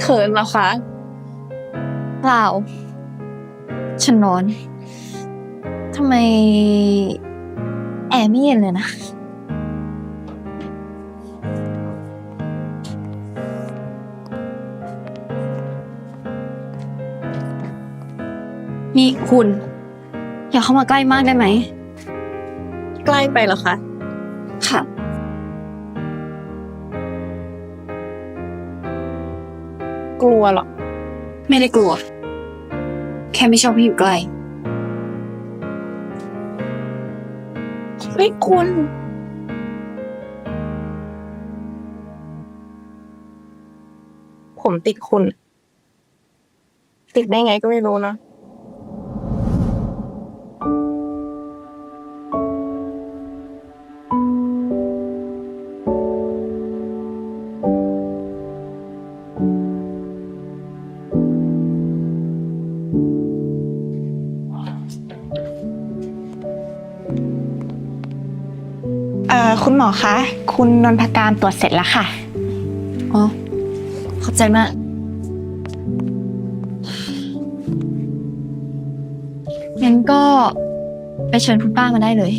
เขินเหรอคะเปล่า ฉันร้อนทำไม แอร์ไม่เย็นเลยนะ นี่คุณ อย่าเข้ามาใกล้มากได้ไหม ใกล้ไปเหรอคะ ค่ะ กลัวเหรอไม่ได้กลัว แค่ไม่ชอบให้อยู่ใกล้เฮ้ยคุณ ผมติดคุณ ติดได้ไงก็ไม่รู้นะ อ่อคุณหมอคะ คุณนนทการตรวจเสร็จแล้วค่ะ อ๋อ ขอบใจมาก งั้นก็ไปเชิญคุณป้ามาได้เลย